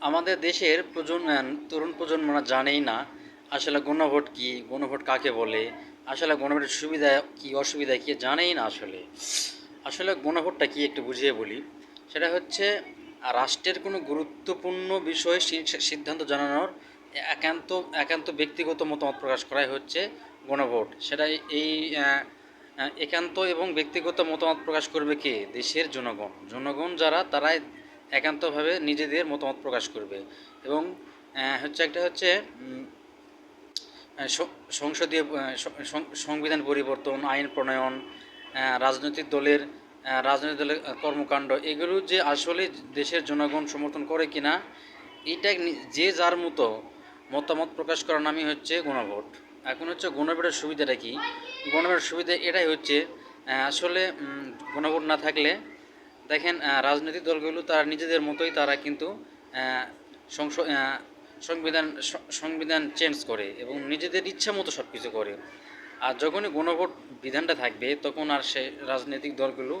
আমাদের দেশের প্রজন্ম তরুণ প্রজন্মরা জানেই না আসলে গণভোট কী, গণভোট কাকে বলে, আসলে গণভোটের সুবিধা কী, অসুবিধা কী জানেই না আসলে। আসলে গণভোটটা কী একটু বুঝিয়ে বলি। সেটা হচ্ছে, রাষ্ট্রের কোনো গুরুত্বপূর্ণ বিষয়ে সিদ্ধান্ত জানানোর একান্ত একান্ত ব্যক্তিগত মতামত প্রকাশ করাই হচ্ছে গণভোট। সেটা এই একান্ত এবং ব্যক্তিগত মতামত প্রকাশ করবে কে? দেশের জনগণ। জনগণ যারা, তারাই একান্তভাবে নিজেদের মতামত প্রকাশ করবে। এবং হচ্ছে একটা হচ্ছে সংসদীয় সংবিধান পরিবর্তন, আইন প্রণয়ন রাজনৈতিক দলের রাজনৈতিক দলের কর্মকাণ্ড, এগুলো যে আসলে দেশের জনগণ সমর্থন করে কিনা, এটা যে যার মতো মতামত প্রকাশ করার নামই হচ্ছে গণভোট। এখন হচ্ছে গণভোটের সুবিধাটা কি? গণভোটের সুবিধা এটাই হচ্ছে আসলে গণভোট না থাকলে দেখেন রাজনৈতিক দলগুলো তারা নিজেদের মতোই তারা কিন্তু সংবিধান সংবিধান চেঞ্জ করে এবং নিজেদের ইচ্ছা মতো সব কিছু করে। আর যখনই গণভোট বিধানটা থাকবে, তখন আর সে রাজনৈতিক দলগুলো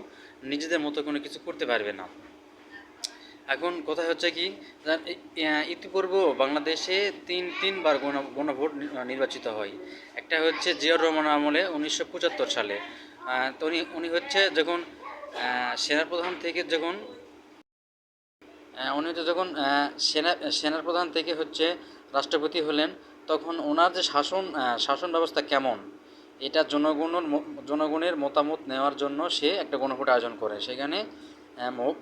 নিজেদের মতো কোনো কিছু করতে পারবে না। এখন কথা হচ্ছে কি ইতিপূর্বে বাংলাদেশে তিন, তিনবার গণ, গণভোট নির্বাচিত হয়। একটা হচ্ছে জিয়াউর রহমান আমলে উনিশশো পঁচাত্তর সালে। তো উনি উনি হচ্ছে যখন আহ, সেনাপ্রধান থেকে যখন উনি হচ্ছে যখন সেনা সেনার প্রধান থেকে হচ্ছে রাষ্ট্রপতি হলেন তখন ওনার যে শাসন শাসন ব্যবস্থা কেমন এটা জনগণের জনগণের মতামত নেওয়ার জন্য সে একটা গণভোট আয়োজন করে। সেখানে মোট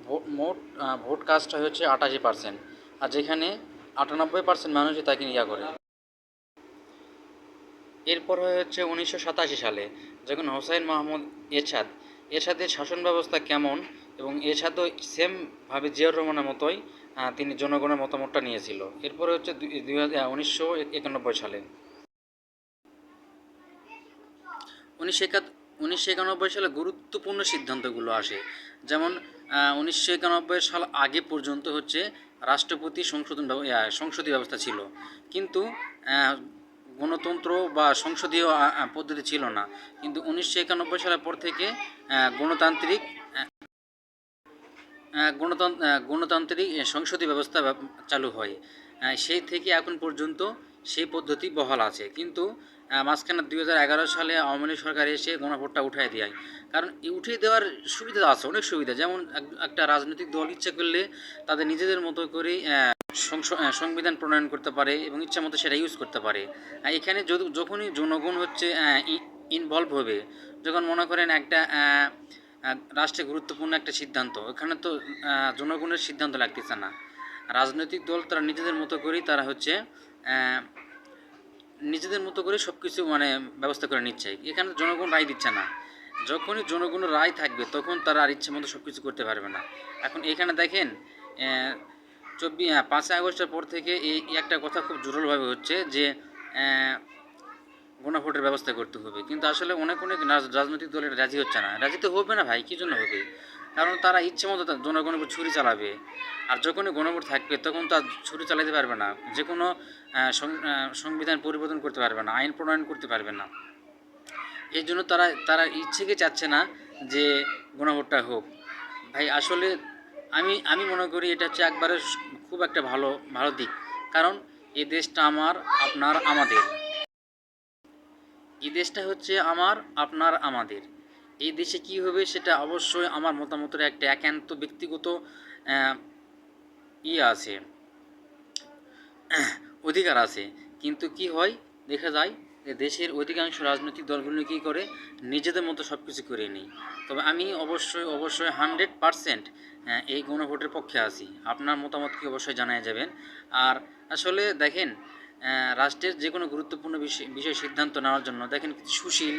ভোট কাস্টটা হচ্ছে আটাশি পার্সেন্ট আর যেখানে আটানব্বই পার্সেন্ট মানুষই তাকে ইয়া করে। এরপর হচ্ছে উনিশশো সাতাশি সালে যখন হোসাইন মাহমুদ এরশাদ এরশাদের শাসন ব্যবস্থা কেমন এবং এরশাদও সেমভাবে জিয়াউর রহমানের মতোই তিনি জনগণের মতামতটা নিয়েছিল। এরপরে হচ্ছে দুই- উনিশশো একানব্বই সালে। উনিশশো উনিশশো একানব্বই সালে গুরুত্বপূর্ণ সিদ্ধান্তগুলো আসে। যেমন উনিশশো একানব্বই সাল আগে পর্যন্ত হচ্ছে রাষ্ট্রপতি সংশোধন সংসদীয় ব্যবস্থা ছিল। কিন্তু গণতন্ত্র বা সংসদীয় পদ্ধতি ছিল না। কিন্তু উনিশশো একানব্বই সালের পর থেকে গণতান্ত্রিক গণতন্ত্র গণতান্ত্রিক সংসদীয় ব্যবস্থা চালু হয়। সেই থেকে এখন পর্যন্ত সেই পদ্ধতি বহাল আছে। কিন্তু মাঝখানে দুই হাজার এগারো সালে আওয়ামী সরকার এসে গণভোটটা উঠাই দেয়। কারণ উঠিয়ে দেওয়ার সুবিধা আছে অনেক সুবিধা। যেমন একটা রাজনৈতিক দল ইচ্ছে করলে তাদের নিজেদের মতো আহ, সংবিধান প্রণয়ন করতে পারে এবং ইচ্ছা মতো সেটা ইউজ করতে পারে। এখানে যখনই জনগণ হচ্ছে ইনভলভ হবে, যখন মনে করেন একটা রাষ্ট্রে গুরুত্বপূর্ণ একটা সিদ্ধান্ত এখানে তো জনগণের সিদ্ধান্ত লাগতেছে না। রাজনৈতিক দল তারা নিজেদের মতো করেই তারা হচ্ছে নিজেদের মতো করে সব কিছু মানে ব্যবস্থা করে নিচ্ছে। এখানে জনগণ রায় দিচ্ছে না। যখনই জনগণের রায় থাকবে, তখন তারা আর ইচ্ছে মতো সব কিছু করতে পারবে না। এখন এখানে দেখেন চব্বিশ পাঁচই আগস্টের পর থেকে এই একটা কথা খুব জোরালভাবে হচ্ছে যে গণভোটের ব্যবস্থা করতে হবে। কিন্তু আসলে অনেক অনেক রাজ- রাজনৈতিক দল এটা রাজি হচ্ছে না। রাজি তো হবে না ভাই, কী জন্য হবে? কারণ তারা ইচ্ছে মতো জনগণের উপর ছুরি চালাবে। আর যখনই গণভোট থাকবে, তখন তার ছুরি চালাতে পারবে না। যে কোনো সংবিধান পরিবর্তন করতে পারবে না, আইন প্রণয়ন করতে পারবে না। এই জন্য তারা তারা ইচ্ছেকে চাচ্ছে না যে গণভোটটা হোক। ভাই, আসলে আমি আমি মনে করি এটা হচ্ছে একবারে খুব একটা ভালো ভালো দিক। কারণ এ দেশটা আমার, আপনার আমাদের। এই দেশটা হচ্ছে আমার, আপনার আমাদের। এই দেশে কি হবে সেটা অবশ্যই আমার মতামতের একটা একান্ত ব্যক্তিগত ইয়ে আছে। অধিকার আছে। কিন্তু কি হয়? দেখা যায় দেশের অধিকাংশ রাজনৈতিক দলগুলো কী করে? নিজেদের মতো সব কিছু করে নেই তবে আমি অবশ্যই অবশ্যই হান্ড্রেড পারসেন্ট এই গণভোটের পক্ষে আছি। আপনার মতামত কি অবশ্যই জানাই যাবেন। আর আসলে দেখেন রাষ্ট্রের যে কোনো গুরুত্বপূর্ণ বিষয় বিষয় সিদ্ধান্ত নেওয়ার জন্য দেখেন কিছু সুশীল,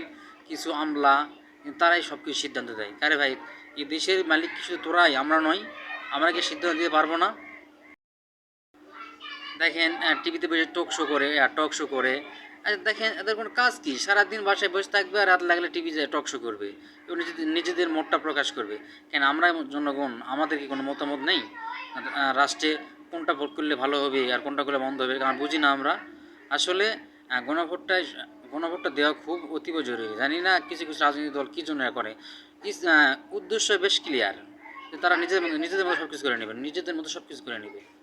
কিছু আমলা, তারাই সব কিছু সিদ্ধান্ত দেয়। কারে ভাই এই দেশের মালিক কিছু তোরাই, আমরা নয় আমরা কি সিদ্ধান্ত দিতে পারব না? দেখেন টিভিতে বেশি টক শো করে টক শো করে দেখেন এদের কোনো কাজ কি? সারাদিন বাসায় বসে থাকবে আর রাত লাগলে টিভিতে টক শো করবে। এবং নিজেদের নিজেদের মতটা প্রকাশ করবে। কেন আমরা জনগণ আমাদের কি কোনো মতামত নেই? রাষ্ট্রে কোনটা ভোট করলে ভালো হবে আর কোনটা করলে বন্ধ হবে কারণ বুঝি না আমরা? আসলে আহ, গণভোটটাই গণভোটটা দেওয়া খুব অতীব জরুরি। জানি না কিছু কিছু রাজনৈতিক দল কী জন্য করে। উদ্দেশ্য বেশ ক্লিয়ার তারা নিজেদের নিজেদের মতো সব কিছু করে নেবে নিজেদের মতো সব কিছু করে নেবে।